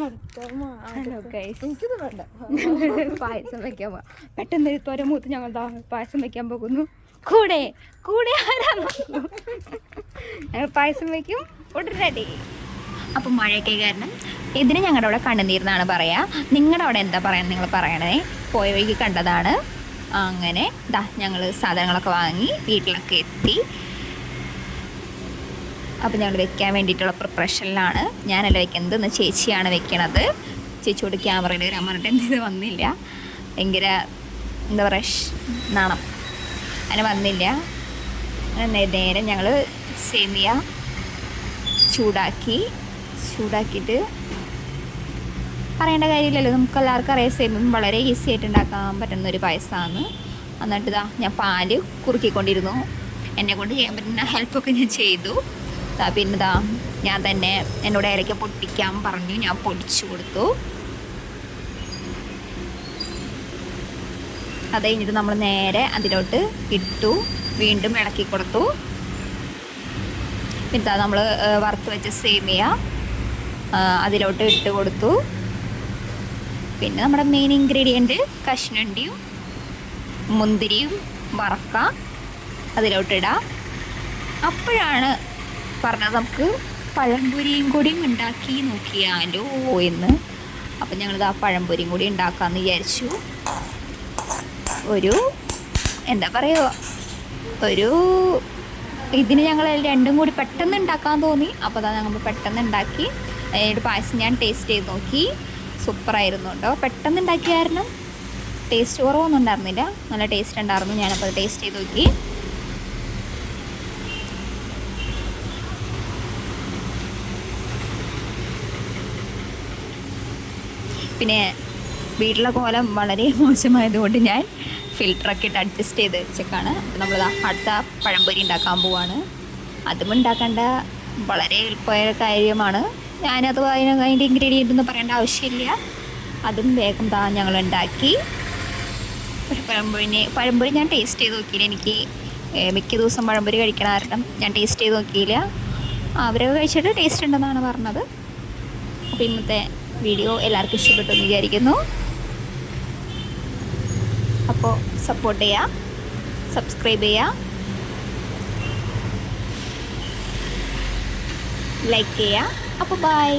Hello guys പായസം വെക്കാൻ പോവാ പെട്ടെന്ന് തോര മൂത്ത് ഞങ്ങൾ പായസം വെക്കാൻ പോകുന്നു. കൂടെ കൂടെ ആരാന്ന് ഞങ്ങൾ പായസം വെക്കും ഉടനടി അപ്പം മഴയൊക്കെ കാരണം ഇതിന് ഞങ്ങളുടെ അവിടെ കണ്ണുനീർന്നാണ് പറയാ. നിങ്ങളുടെ അവിടെ എന്താ പറയാൻ നിങ്ങൾ പറയണേ? പോയ വഴിക്ക് കണ്ടതാണ്. അങ്ങനെ ദാ ഞങ്ങൾ സാധനങ്ങളൊക്കെ വാങ്ങി വീട്ടിലൊക്കെ എത്തി. അപ്പം ഞങ്ങൾ വെക്കാൻ വേണ്ടിയിട്ടുള്ള പ്രിപ്പറേഷനിലാണ് ഞാനല്ല വെക്കുന്നത് ഇന്ന് ചേച്ചിയാണ് വെക്കണത്. ചേച്ചിയോട് ക്യാമറയിൽ വരാൻ പറഞ്ഞിട്ട് എന്ത് വന്നില്ല. ഭയങ്കര എന്താ പറയുക നാണം. അങ്ങനെ വന്നില്ല. നേരെ ഞങ്ങൾ സേമിയ ചൂടാക്കി ചൂടാക്കിയിട്ട് പറയേണ്ട കാര്യമില്ലല്ലോ. നമുക്ക് എല്ലാവർക്കും അറിയാം സേമിയം വളരെ ഈസി ആയിട്ട് ഉണ്ടാക്കാൻ പറ്റുന്ന ഒരു പായസമാണ്. എന്നിട്ട് ഇതാ ഞാൻ പാൽ കുറുക്കിക്കൊണ്ടിരുന്നു. എന്നെ കൊണ്ട് ചെയ്യാൻ പറ്റുന്ന ഹെൽപ്പൊക്കെ ഞാൻ ചെയ്തു. ദാ പിന്നെ ഇതാ ഞാൻ തന്നെ എന്നോട് ഇലയ്ക്ക് പൊട്ടിക്കാൻ പറഞ്ഞു. ഞാൻ പൊടിച്ചു കൊടുത്തു. അത് കഴിഞ്ഞിട്ട് നമ്മൾ നേരെ അതിലോട്ട് ഇട്ടു വീണ്ടും ഇളക്കി കൊടുത്തു. പിന്നെ നമ്മൾ വറുത്ത് വെച്ച സേമിയ അതിലോട്ട് ഇട്ട് കൊടുത്തു. പിന്നെ നമ്മുടെ മെയിൻ ഇൻഗ്രീഡിയന്റ് കഷ്ണണ്ടിയും മുന്തിരിയും വറക്ക. അതിലോട്ടിടാം അപ്പോഴാണ് പറഞ്ഞത് നമുക്ക് പഴംപൊരിയും കൂടി ഉണ്ടാക്കി നോക്കിയാലോ എന്ന്. അപ്പം ഞങ്ങളിത് ആ പഴംപൊരിയും കൂടി ഉണ്ടാക്കാമെന്ന് വിചാരിച്ചു. ഒരു എന്താ പറയുക ഒരു ഇതിന് ഞങ്ങൾ രണ്ടും കൂടി പെട്ടെന്ന് ഉണ്ടാക്കാൻ തോന്നി. അപ്പോൾ അതാ ഞങ്ങൾ പെട്ടെന്ന് ഉണ്ടാക്കി. അതിന്റെ പായസം ഞാൻ ടേസ്റ്റ് ചെയ്ത് നോക്കി. സൂപ്പറായിരുന്നു കേട്ടോ. പെട്ടെന്ന് ഉണ്ടാക്കിയ കാരണം ടേസ്റ്റ് കുറവൊന്നും ഉണ്ടായിരുന്നില്ല. നല്ല ടേസ്റ്റ് ഉണ്ടായിരുന്നു. ഞാനപ്പോൾ അത് ടേസ്റ്റ് ചെയ്ത് നോക്കി. പിന്നെ വീട്ടിലെ കോലം വളരെ മോശമായതുകൊണ്ട് ഞാൻ ഫിൽറ്ററൊക്കെ ഇട്ട് അഡ്ജസ്റ്റ് ചെയ്ത് വെച്ചേക്കാണ്. അപ്പോൾ നമ്മൾ അടുത്ത പഴംപൊരി ഉണ്ടാക്കാൻ പോവാണ്. അതും ഉണ്ടാക്കേണ്ട. വളരെ എളുപ്പമായ കാര്യമാണ്. ഞാനത് അതിന് അതിന്റെ ഇൻഗ്രീഡിയന്റ് ഒന്നും പറയേണ്ട ആവശ്യമില്ല. അതും വേഗം താ ഞങ്ങൾ ഉണ്ടാക്കി. പഴംപൊരിനെ പഴംപൊരി ഞാൻ ടേസ്റ്റ് ചെയ്ത് നോക്കിയില്ല. എനിക്ക് മിക്ക ദിവസം പഴംപൊരി കഴിക്കണ കാരണം ഞാൻ ടേസ്റ്റ് ചെയ്ത് നോക്കിയില്ല. അവരൊക്കെ കഴിച്ചിട്ട് ടേസ്റ്റ് ഉണ്ടെന്നാണ് പറഞ്ഞത്. അപ്പോൾ ഇന്നത്തെ വീഡിയോ എല്ലാവർക്കും ഇഷ്ടപ്പെട്ടു എന്ന് വിചാരിക്കുന്നു. അപ്പോൾ സപ്പോർട്ട് ചെയ്യുക സബ്സ്ക്രൈബ് ചെയ്യുക ലൈക്ക് ചെയ്യുക അപ്പോൾ ബൈ